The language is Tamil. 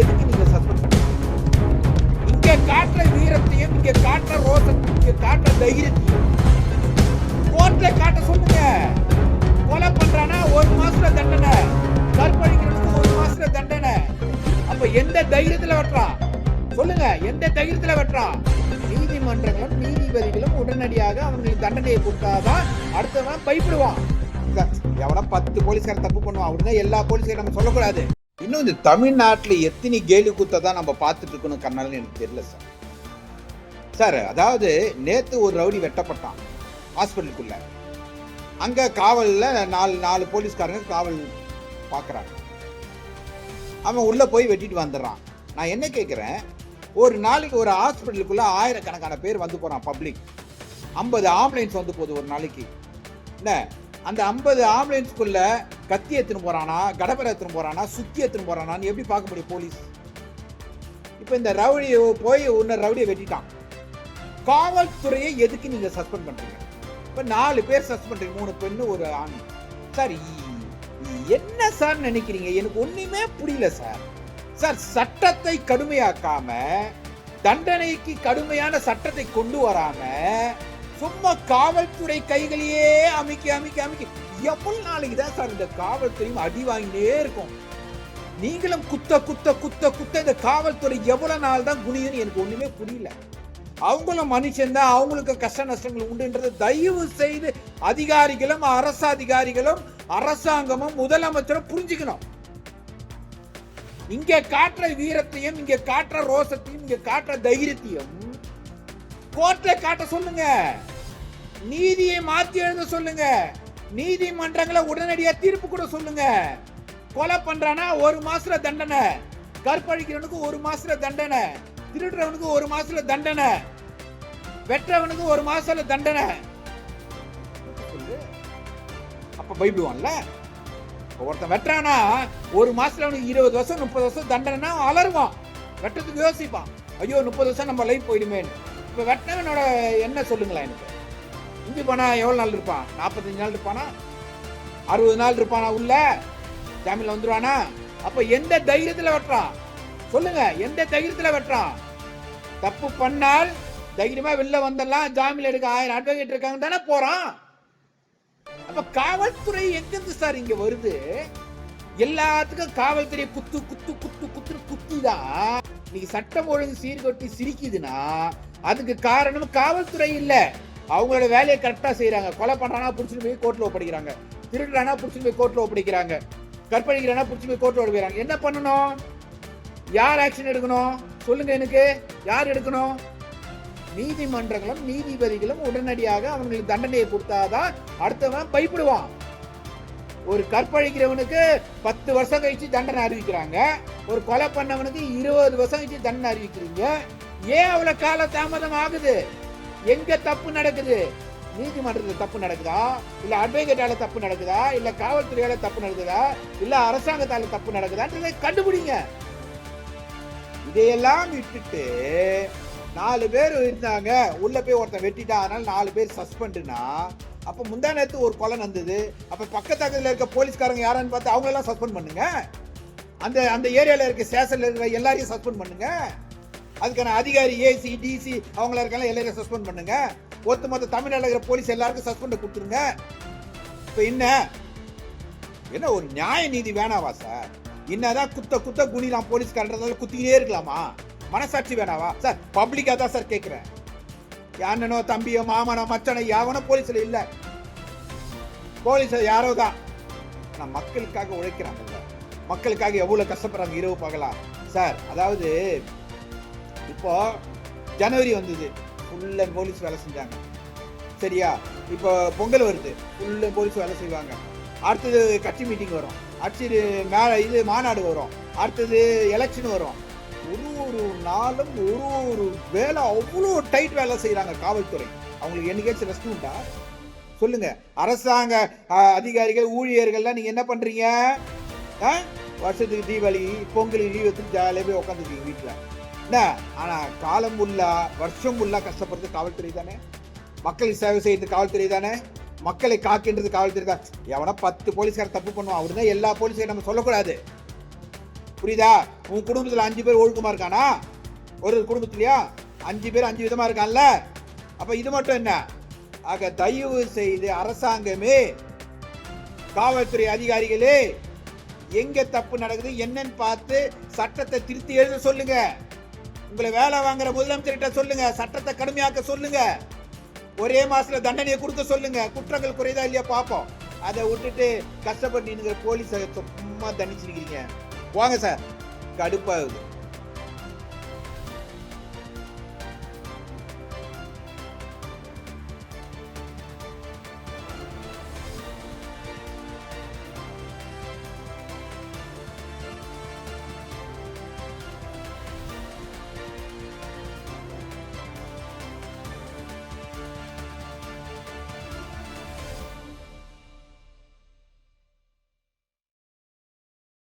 எதுக்கு நீங்க சஸ்பெண்ட் இங்க காட்டுற வீரத்தையும் இங்க காட்டுற ரோசத்தையும் இங்க காட்டுற தைரியத்தையும் கோர்ட்ல காட்ட சொல்லுங்க. கொலை பண்றானா ஒரு மாசத்துல தண்டனை. கற்பழிக்கிறதுக்கு ஒரு மாசத்துல தண்டனை. அப்ப எந்த தைரியத்துல வெட்டுறா? சொல்லுங்க எந்த தைரியத்துல வெட்டுறான் நீதிமன்றங்களும் நீதிபதிகளும் உடனடியாக அவங்களுக்கு தண்டனையை கொடுத்தாதான் அடுத்தவன் பயப்படுவான். எவ்வளவு எவனா பத்து போலீஸ்காரன் தப்பு பண்ணுவான். அப்படின்னா எல்லா போலீஸ்காரும் நம்ம சொல்லக்கூடாது. இன்னும் இந்த தமிழ்நாட்டில் எத்தனை கேலி குத்தை தான் நம்ம பார்த்துட்டு இருக்கணும் கண்ணாலன்னு எனக்கு தெரியல சார். சார் அதாவது நேற்று ஒரு ரவுடி வெட்டப்பட்டான் ஹாஸ்பிட்டலுக்குள்ள. அங்கே காவலில் நாலு நாலு போலீஸ்காரங்க காவல் பார்க்குறாங்க. அவன் உள்ளே போய் வெட்டிட்டு வந்துடுறான். நான் என்ன கேட்குறேன் ஒரு நாளைக்கு ஒரு ஹாஸ்பிட்டலுக்குள்ளே ஆயிரக்கணக்கான பேர் வந்து போகிறான் பப்ளிக். ஐம்பது ஆம்புலன்ஸ் வந்து போகுது ஒரு நாளைக்கு. என்ன? அந்த ஐம்பது ஆம்புலன்ஸுக்குள்ளே கத்தி எடுத்துன்னு போறானா கடப்பரை எடுத்துன்னு போறானா சுத்தி எடுத்துன்னு போகிறானான்னு எப்படி பார்க்க முடியும் போலீஸ்? இப்போ இந்த ரவுடி போய் இன்னொரு ரவுடியை வெட்டிட்டான். காவல்துறையை எதுக்கு நீங்க சஸ்பெண்ட் பண்ணுறீங்க இப்போ நாலு பேர் சஸ்பெண்ட் பண்ணுறீங்க மூணு பெண்ணு ஒரு ஆண். சார் என்ன சார் நினைக்கிறீங்க? எனக்கு ஒண்ணுமே புரியல சார். சார் சட்டத்தை கடுமையாக்காம தண்டனைக்கு கடுமையான சட்டத்தை கொண்டு வராம சும்மா காவல்துறை கைகளையே அமைக்க அமைக்க அமைக்க எவ்வளவு நாளைக்கு தான் சார் இந்த காவல்துறையும் அடி வாங்கினே இருக்கும்? நீங்களும் குத்த குத்த குத்த குத்த இந்த காவல்துறை எவ்வளவு நாள் தான் குனியுன்னு எனக்கு ஒண்ணுமே புரியல. அவங்களும் மனுஷன் தான் அவங்களுக்கு கஷ்ட நஷ்டங்கள் உண்டுன்றது தயவு செய்து அதிகாரிகளும் அரசு அதிகாரிகளும் அரசாங்கமும் முதலமைச்சரும் புரிஞ்சுக்கணும். இங்க காட்டுற வீரத்தையும் இங்க காட்டுற ரோசத்தையும் இங்க காட்டுற தைரியத்தையும் கோர்ட்ல காட்ட சொல்லுங்க. நீதியை மாத்தி எழுத சொல்லுங்க. நீதிமன்றங்களை உடனடியாக தீர்ப்பு கூட சொல்லுங்க. கொலை பண்றானா ஒரு மாசத்துல தண்டனை. கற்பழிக்கிறவனுக்கு ஒரு மாசத்துல தண்டனை. திருடுறவனுக்கு ஒரு மாசத்துல தண்டனை. வெற்றவனுக்கு ஒரு மாசத்துல தண்டனை. அப்ப பயப்படுவான்ல ஒருத்தன் வெட்டுறானா ஒரு மாசத்துல அவனுக்கு இருபது வருஷம் முப்பது வருஷம் தண்டனைனா அலருவான் அலறுவான். வெட்டத்துக்கு யோசிப்பான். ஐயோ முப்பது வருஷம் நம்ம லைஃப் போயிடுமேன்னு. இப்ப வெட்டினவனோட என்ன சொல்லுங்களேன் எனக்கு? இங்கே போனால் எவ்வளோ நாள் இருப்பான் நாற்பத்தஞ்சு நாள் இருப்பானா? அறுபது நாள் இருப்பானா உள்ள? ஜாமீனில் வந்துருவானா? அப்போ எந்த தைரியத்தில் வெட்டுறான் சொல்லுங்க எந்த தைரியத்தில் வெட்டுறான் தப்பு பண்ணால் தைரியமாக வெளில வந்துடலாம். ஜாமீன் எடுக்க ஆயிரம் அட்வொகேட் இருக்காங்க தானே போகிறான் அப்போ காவல்துறை எங்கேருந்து சார் இங்கே வருது? எல்லாத்துக்கும் காவல்துறை குத்து குத்து குத்து குத்து குத்திதான் இன்னைக்கு சட்டம் ஒழுங்கு சீர்கொட்டி சிரிக்குதுன்னா அதுக்கு காரணம் காவல்துறை இல்லை. அவங்களோட வேலையை கரெக்டாக செய்கிறாங்க கொலை பண்ணுறானா பிடிச்சிட்டு போய் கோர்ட்டில் ஒப்படைக்கிறாங்க. திருடுறானா பிடிச்சிட்டு போய் கோர்ட்டில் ஒப்படைக்கிறாங்க. கற்பழிக்கிறானா பிடிச்சி போய் கோர்ட்டில் ஒப்படைக்கிறாங்க. என்ன பண்ணணும்? யார் ஆக்ஷன் எடுக்கணும்? சொல்லுங்க எனக்கு. யார் எடுக்கணும்? நீதிமன்றங்களும் நீதிபதிகளும் உடனடியாக அவங்களுக்கு தண்டனையை கொடுத்தாதான் அடுத்தவன் பயப்படுவான். ஒரு கற்பழிக்கிறவனுக்கு பத்து வருஷம் கழிச்சு தண்டனை அறிவிக்கிறாங்க. ஒரு கொலை பண்ணவனுக்கு இருபது வருஷம் கழிச்சு தண்டனை அறிவிக்கிறீங்க. ஏன் அவ்வளவு கால தாமதம் ஆகுது? எங்க தப்பு நடக்குது? நீதிமன்றத்தில் தப்பு நடக்குதா? இல்ல அட்வொகேட்டால தப்பு நடக்குதா? இல்ல காவல்துறையால தப்பு நடக்குதா? இல்ல அரசாங்கத்தால தப்பு நடக்குதான்றதை கண்டுபிடிங்க. இதையெல்லாம் விட்டுட்டு நாலு பேர் இருந்தாங்க. உள்ள போய் ஒருத்தன் வெட்டிட்டான். அதனால நாலு பேர் சஸ்பெண்டுனா அப்ப முந்தா நேரத்து ஒரு கொலை நடந்தது. அப்ப பக்கத்தாக்கத்துல இருக்க போலீஸ்காரங்க யாரான்னு பார்த்து அவங்க எல்லாம் சஸ்பெண்ட் பண்ணுங்க. அந்த அந்த ஏரியாவில் இருக்க ஸ்டேஷன்ல இருக்கிற எல்லாரையும் சஸ்பெண்ட் பண்ணுங்க. அதுக்கான அதிகாரி ஏசி டிசி அவங்கள இருக்கலாம் எல்லாரையும் சஸ்பெண்ட் பண்ணுங்க. ஒத்து மொத்த தமிழ்நாட்டில் இருக்கிற போலீஸ் எல்லாருக்கும் சஸ்பெண்ட் கொடுத்துருங்க. இப்போ என்ன? என்ன ஒரு நியாய நீதி வேணாவா சார்? என்னதான் குத்த குத்த குனிலாம் போலீஸ்காரன்றதால குத்திக்கிட்டே இருக்கலாமா? மனசாட்சி வேணாவா? சார் பப்ளிக்காக தான் சார் கேட்குறேன் அண்ணனோ தம்பியோ மாமனோ மச்சனோ யாவனோ போலீஸில் இல்லை. போலீஸ் யாரோ தான். நான் மக்களுக்காக உழைக்கிறாங்கல்ல மக்களுக்காக எவ்வளோ கஷ்டப்படுறாங்க இரவு பகலா. சார் அதாவது இப்போ ஜனவரி வந்தது ஃபுல்லாக போலீஸ் வேலை செஞ்சாங்க. சரியா? இப்போ பொங்கல் வருது. ஃபுல்லாக போலீஸ் வேலை செய்வாங்க. அடுத்தது கட்சி மீட்டிங் வரும். அடுத்தது மே இது மாநாடு வரும். அடுத்தது எலெக்ஷன் வரும். ஒரு ஒரு நாளும் ஒரு ஒரு வேலை அவ்வளோ டைட் வேலை செய்கிறாங்க காவல்துறை. அவங்களுக்கு என்னைக்காச்சும் ரெஸ்ட் உண்டா? சொல்லுங்க. அரசாங்க அதிகாரிகள் ஊழியர்கள்லாம் நீங்கள் என்ன பண்ணுறீங்க ஆ? வருஷத்துக்கு தீபாவளி பொங்கலுக்கு லீவ் எடுத்து ஜாலியாக போய் உட்காந்துருக்கீங்க வீட்டில் என்ன? ஆனால் காலம் ஃபுல்லா வருஷம் ஃபுல்லா கஷ்டப்படுறது காவல்துறை தானே? மக்களை சேவை செய்யறது காவல்துறை தானே? மக்களை காக்கின்றது காவல்துறை தான். எவனா பத்து போலீஸ்கார தப்பு பண்ணுவான். அவரு தான் எல்லா போலீஸையும் நம்ம சொல்லக்கூடாது. புரியுதா? உன் குடும்பத்தில் அஞ்சு பேர் ஒழுக்கமாக இருக்கானா? ஒரு குடும்பத்துலையா? அஞ்சு பேர் அஞ்சு விதமாக இருக்கான்ல? அப்போ இது மட்டும் என்ன? ஆக தயவு செய்து அரசாங்கமே காவல்துறை அதிகாரிகளே எங்கே தப்பு நடக்குது என்னன்னு பார்த்து சட்டத்தை திருத்தி எழுத சொல்லுங்கள் உங்களை வேலை வாங்குற முதலமைச்சர்கிட்ட சொல்லுங்க சட்டத்தை கடுமையாக்க சொல்லுங்க. ஒரே மாசத்துல தண்டனையை கொடுக்க சொல்லுங்க. குற்றங்கள் குறைதா இல்லையா பார்ப்போம் அதை விட்டுட்டு கஷ்டப்பட்டு நின்னுங்கிற போலீஸை சும்மா தண்டிச்சிருக்கீங்க வாங்க சார். கடுப்பாகுது.